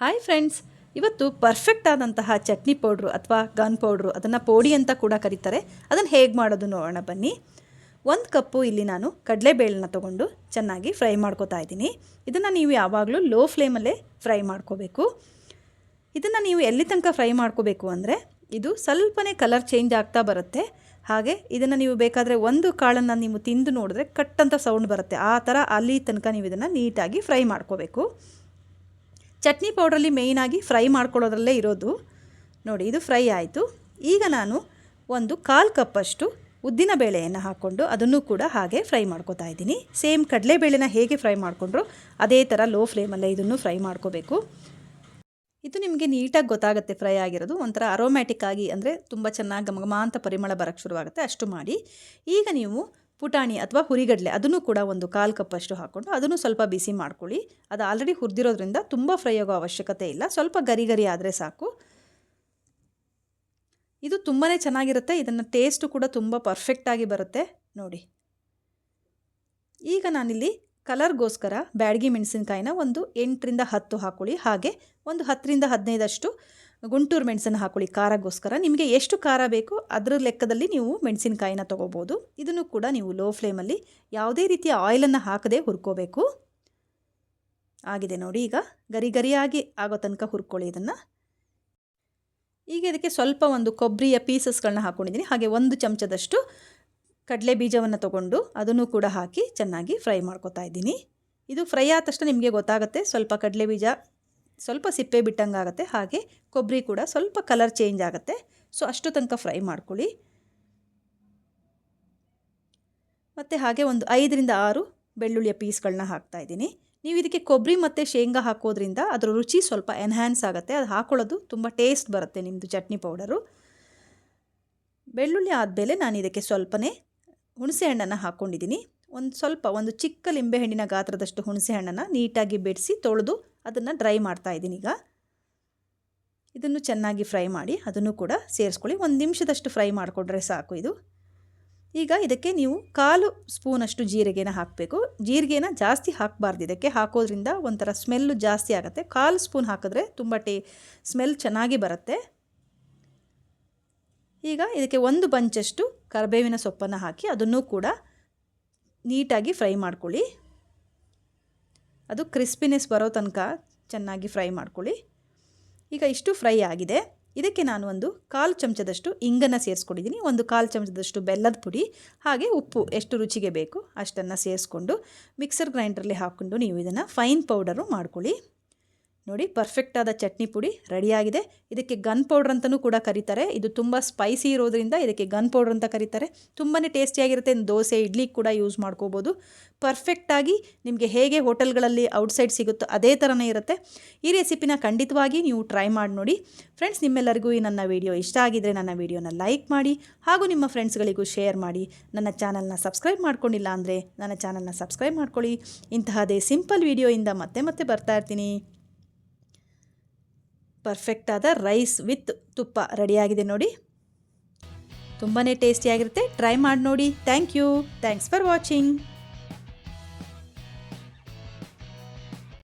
Hi friends ಇವತ್ತು perfect ಆದಂತಹ chutney powder ಅಥವಾ ಗನ್ ಪೌಡ್ರು, ಅದನ್ನು ಪೋಡಿ ಅಂತ ಕೂಡ ಕರೀತಾರೆ. ಅದನ್ನು ಹೇಗೆ ಮಾಡೋದು ನೋಡೋಣ ಬನ್ನಿ. ಒಂದು ಕಪ್ಪು ಇಲ್ಲಿ ನಾನು ಕಡಲೆಬೇಳೆನ ತೊಗೊಂಡು ಚೆನ್ನಾಗಿ ಫ್ರೈ ಮಾಡ್ಕೋತಾ ಇದ್ದೀನಿ. ಇದನ್ನು ನೀವು ಯಾವಾಗಲೂ ಲೋ ಫ್ಲೇಮಲ್ಲೇ ಫ್ರೈ ಮಾಡ್ಕೋಬೇಕು. ಇದನ್ನು ನೀವು ಎಲ್ಲಿ ತನಕ ಫ್ರೈ ಮಾಡ್ಕೋಬೇಕು ಅಂದರೆ, ಇದು ಸ್ವಲ್ಪನೇ ಕಲರ್ ಚೇಂಜ್ ಆಗ್ತಾ ಬರುತ್ತೆ. ಹಾಗೆ ಇದನ್ನು ನೀವು ಬೇಕಾದರೆ ಒಂದು ಕಾಳನ್ನು ನೀವು ತಿಂದು ನೋಡಿದ್ರೆ ಕಟ್ ಅಂತ ಸೌಂಡ್ ಬರುತ್ತೆ. ಆ ಥರ ಅಲ್ಲಿ ತನಕ ನೀವು ಇದನ್ನು ನೀಟಾಗಿ ಫ್ರೈ ಮಾಡ್ಕೋಬೇಕು. ಚಟ್ನಿ ಪೌಡ್ರಲ್ಲಿ ಮೇಯ್ನಾಗಿ ಫ್ರೈ ಮಾಡ್ಕೊಳ್ಳೋದ್ರಲ್ಲೇ ಇರೋದು. ನೋಡಿ, ಇದು ಫ್ರೈ ಆಯಿತು. ಈಗ ನಾನು ಒಂದು ಕಾಲು ಕಪ್ಪಷ್ಟು ಉದ್ದಿನ ಬೇಳೆಯನ್ನು ಹಾಕ್ಕೊಂಡು ಅದನ್ನು ಕೂಡ ಹಾಗೆ ಫ್ರೈ ಮಾಡ್ಕೋತಾ ಇದ್ದೀನಿ. ಸೇಮ್ ಕಡಲೆಬೇಳೆನ ಹೇಗೆ ಫ್ರೈ ಮಾಡಿಕೊಂಡ್ರು, ಅದೇ ಥರ ಲೋ ಫ್ಲೇಮಲ್ಲೇ ಇದನ್ನು ಫ್ರೈ ಮಾಡ್ಕೋಬೇಕು. ಇದು ನಿಮಗೆ ನೀಟಾಗಿ ಗೊತ್ತಾಗುತ್ತೆ ಫ್ರೈ ಆಗಿರೋದು. ಒಂಥರ ಅರೋಮ್ಯಾಟಿಕ್ ಆಗಿ ಅಂದರೆ ತುಂಬ ಚೆನ್ನಾಗಿ ಘಮಘಮ ಅಂತ ಪರಿಮಳ ಬರೋಕ್ಕೆ ಶುರುವಾಗುತ್ತೆ. ಅಷ್ಟು ಮಾಡಿ. ಈಗ ನೀವು ಪುಟಾಣಿ ಅಥವಾ ಹುರಿಗಡಲೆ, ಅದನ್ನು ಕೂಡ ಒಂದು ಕಾಲು ಕಪ್ಪಷ್ಟು ಹಾಕ್ಕೊಂಡು ಅದನ್ನು ಸ್ವಲ್ಪ ಬಿಸಿ ಮಾಡ್ಕೊಳ್ಳಿ. ಅದು ಆಲ್ರೆಡಿ ಹುರಿದಿರೋದ್ರಿಂದ ತುಂಬ ಫ್ರೈ ಆಗೋ ಅವಶ್ಯಕತೆ ಇಲ್ಲ. ಸ್ವಲ್ಪ ಗರಿ ಗರಿ ಆದರೆ ಸಾಕು. ಇದು ತುಂಬಾ ಚೆನ್ನಾಗಿರುತ್ತೆ. ಇದನ್ನು ಟೇಸ್ಟು ಕೂಡ ತುಂಬ ಪರ್ಫೆಕ್ಟಾಗಿ ಬರುತ್ತೆ. ನೋಡಿ. ಈಗ ನಾನಿಲ್ಲಿ ಕಲರ್ಗೋಸ್ಕರ ಬ್ಯಾಡಗಿ ಮೆಣಸಿನ್ಕಾಯಿನ ಒಂದು ಎಂಟರಿಂದ ಹತ್ತು ಹಾಕ್ಕೊಳ್ಳಿ ಹಾಗೆ ಒಂದು ಹತ್ತರಿಂದ ಹದಿನೈದಷ್ಟು ಗುಂಟೂರು ಮೆಣಸನ್ನು ಹಾಕೊಳ್ಳಿ, ಖಾರಕ್ಕೋಸ್ಕರ. ನಿಮಗೆ ಎಷ್ಟು ಖಾರ ಬೇಕು ಅದರ ಲೆಕ್ಕದಲ್ಲಿ ನೀವು ಮೆಣಸಿನಕಾಯಿನ ತೊಗೋಬೋದು. ಇದನ್ನು ಕೂಡ ನೀವು ಲೋ ಫ್ಲೇಮಲ್ಲಿ ಯಾವುದೇ ರೀತಿಯ ಆಯಿಲನ್ನು ಹಾಕದೆ ಹುರ್ಕೋಬೇಕು. ಆಗಿದೆ ನೋಡಿ ಈಗ, ಗರಿ ಗರಿಯಾಗಿ ಆಗೋ ತನಕ ಹುರ್ಕೊಳ್ಳಿ ಇದನ್ನು. ಈಗ ಇದಕ್ಕೆ ಸ್ವಲ್ಪ ಒಂದು ಕೊಬ್ಬರಿಯ ಪೀಸಸ್ಗಳನ್ನ ಹಾಕ್ಕೊಂಡಿದ್ದೀನಿ ಹಾಗೆ ಒಂದು ಚಮಚದಷ್ಟು ಕಡಲೆ ಬೀಜವನ್ನು ತಗೊಂಡು ಅದನ್ನು ಕೂಡ ಹಾಕಿ ಚೆನ್ನಾಗಿ ಫ್ರೈ ಮಾಡ್ಕೋತಾ ಇದ್ದೀನಿ. ಇದು ಫ್ರೈ ಆದ ತಕ್ಷಣ ನಿಮಗೆ ಗೊತ್ತಾಗುತ್ತೆ, ಸ್ವಲ್ಪ ಕಡಲೆ ಬೀಜ ಸ್ವಲ್ಪ ಸಿಪ್ಪೆ ಬಿಟ್ಟಂಗೆ ಆಗುತ್ತೆ, ಹಾಗೆ ಕೊಬ್ಬರಿ ಕೂಡ ಸ್ವಲ್ಪ ಕಲರ್ ಚೇಂಜ್ ಆಗುತ್ತೆ. ಸೊ ಅಷ್ಟು ತನಕ ಫ್ರೈ ಮಾಡ್ಕೊಳ್ಳಿ. ಮತ್ತು ಹಾಗೆ ಒಂದು ಐದರಿಂದ ಆರು ಬೆಳ್ಳುಳ್ಳಿಯ ಪೀಸ್ಗಳನ್ನ ಹಾಕ್ತಾ ಇದ್ದೀನಿ. ನೀವು ಇದಕ್ಕೆ ಕೊಬ್ಬರಿ ಮತ್ತು ಶೇಂಗಾ ಹಾಕೋದ್ರಿಂದ ಅದರ ರುಚಿ ಸ್ವಲ್ಪ ಎನ್ಹ್ಯಾನ್ಸ್ ಆಗುತ್ತೆ. ಅದು ಹಾಕೊಳ್ಳೋದು ತುಂಬ ಟೇಸ್ಟ್ ಬರುತ್ತೆ ನಿಮ್ಮದು ಚಟ್ನಿ ಪೌಡರು. ಬೆಳ್ಳುಳ್ಳಿ ಆದಮೇಲೆ ನಾನು ಇದಕ್ಕೆ ಸ್ವಲ್ಪನೇ ಹುಣಸೆ ಹಣ್ಣನ್ನು ಹಾಕ್ಕೊಂಡಿದ್ದೀನಿ. ಒಂದು ಸ್ವಲ್ಪ ಒಂದು ಚಿಕ್ಕ ಲಿಂಬೆಹಣ್ಣಿನ ಗಾತ್ರದಷ್ಟು ಹುಣಸೆ ಹಣ್ಣನ್ನು ನೀಟಾಗಿ ಬೆಡಿಸಿ ತೊಳೆದು ಅದನ್ನು ಡ್ರೈ ಮಾಡ್ತಾ ಇದ್ದೀನಿ ಈಗ. ಇದನ್ನು ಚೆನ್ನಾಗಿ ಫ್ರೈ ಮಾಡಿ ಅದನ್ನು ಕೂಡ ಸೇರಿಸ್ಕೊಳ್ಳಿ. ಒಂದು ನಿಮಿಷದಷ್ಟು ಫ್ರೈ ಮಾಡಿಕೊಂಡ್ರೆ ಸಾಕು ಇದು. ಈಗ ಇದಕ್ಕೆ ನೀವು ಕಾಲು ಸ್ಪೂನಷ್ಟು ಜೀರಿಗೆನ ಹಾಕಬೇಕು. ಜೀರಿಗೆನ ಜಾಸ್ತಿ ಹಾಕಬಾರ್ದು ಇದಕ್ಕೆ. ಹಾಕೋದ್ರಿಂದ ಒಂಥರ ಸ್ಮೆಲ್ಲು ಜಾಸ್ತಿ ಆಗುತ್ತೆ. ಕಾಲು ಸ್ಪೂನ್ ಹಾಕಿದ್ರೆ ತುಂಬ ಟೇ ಸ್ಮೆಲ್ ಚೆನ್ನಾಗಿ ಬರುತ್ತೆ. ಈಗ ಇದಕ್ಕೆ ಒಂದು ಬಂಚಷ್ಟು ಕರಿಬೇವಿನ ಸೊಪ್ಪನ್ನು ಹಾಕಿ ಅದನ್ನು ಕೂಡ ನೀಟಾಗಿ ಫ್ರೈ ಮಾಡ್ಕೊಳ್ಳಿ. ಅದು ಕ್ರಿಸ್ಪಿನೆಸ್ ಬರೋ ತನಕ ಚೆನ್ನಾಗಿ ಫ್ರೈ ಮಾಡ್ಕೊಳ್ಳಿ. ಈಗ ಇಷ್ಟು ಫ್ರೈ ಆಗಿದೆ. ಇದಕ್ಕೆ ನಾನು ಒಂದು ಕಾಲು ಚಮಚದಷ್ಟು ಇಂಗನ್ನು ಸೇರಿಸ್ಕೊಂಡಿದ್ದೀನಿ. ಒಂದು ಕಾಲು ಚಮಚದಷ್ಟು ಬೆಲ್ಲದ ಪುಡಿ, ಹಾಗೆ ಉಪ್ಪು, ಎಷ್ಟು ರುಚಿಗೆ ಬೇಕು ಅಷ್ಟನ್ನು ಸೇರಿಸ್ಕೊಂಡು ಮಿಕ್ಸರ್ ಗ್ರೈಂಡ್ರಲ್ಲಿ ಹಾಕ್ಕೊಂಡು ನೀವು ಇದನ್ನು ಫೈನ್ ಪೌಡರು ಮಾಡ್ಕೊಳ್ಳಿ. ನೋಡಿ ಪರ್ಫೆಕ್ಟಾದ ಚಟ್ನಿ ಪುಡಿ ರೆಡಿಯಾಗಿದೆ. ಇದಕ್ಕೆ ಗನ್ ಪೌಡ್ರ್ ಅಂತಲೂ ಕೂಡ ಕರೀತಾರೆ. ಇದು ತುಂಬ ಸ್ಪೈಸಿ ಇರೋದ್ರಿಂದ ಇದಕ್ಕೆ ಗನ್ ಪೌಡ್ರ್ ಅಂತ ಕರೀತಾರೆ. ತುಂಬಾ ಟೇಸ್ಟಿಯಾಗಿರುತ್ತೆ ದೋಸೆ, ಇಡ್ಲಿ ಕೂಡ ಯೂಸ್ ಮಾಡ್ಕೋಬೋದು. ಪರ್ಫೆಕ್ಟಾಗಿ ನಿಮಗೆ ಹೇಗೆ ಹೋಟೆಲ್ಗಳಲ್ಲಿ ಔಟ್ಸೈಡ್ ಸಿಗುತ್ತೋ ಅದೇ ಥರನೇ ಇರುತ್ತೆ. ಈ ರೆಸಿಪಿನ ಖಂಡಿತವಾಗಿ ನೀವು ಟ್ರೈ ಮಾಡಿ ನೋಡಿ. ಫ್ರೆಂಡ್ಸ್ ನಿಮ್ಮೆಲ್ಲರಿಗೂ ಈ ನನ್ನ ವಿಡಿಯೋ ಇಷ್ಟ ಆಗಿದ್ದರೆ ನನ್ನ ವಿಡಿಯೋನ ಲೈಕ್ ಮಾಡಿ, ಹಾಗೂ ನಿಮ್ಮ ಫ್ರೆಂಡ್ಸ್ಗಳಿಗೂ ಶೇರ್ ಮಾಡಿ. ನನ್ನ ಚಾನಲ್ನ ಸಬ್ಸ್ಕ್ರೈಬ್ ಮಾಡ್ಕೊಂಡಿಲ್ಲ ಅಂದರೆ ನನ್ನ ಚಾನಲ್ನ ಸಬ್ಸ್ಕ್ರೈಬ್ ಮಾಡ್ಕೊಳ್ಳಿ. ಇಂತಹದೇ ಸಿಂಪಲ್ ವಿಡಿಯೋಯಿಂದ ಮತ್ತೆ ಮತ್ತೆ ಬರ್ತಾ ಇರ್ತೀನಿ. ಪರ್ಫೆಕ್ಟಾದ ರೈಸ್ ವಿತ್ ತುಪ್ಪ ರೆಡಿಯಾಗಿದೆ ನೋಡಿ. ತುಂಬಾ ಟೇಸ್ಟಿಯಾಗಿರುತ್ತೆ ಟ್ರೈ ಮಾಡಿ ನೋಡಿ. Thank you. Thanks for watching.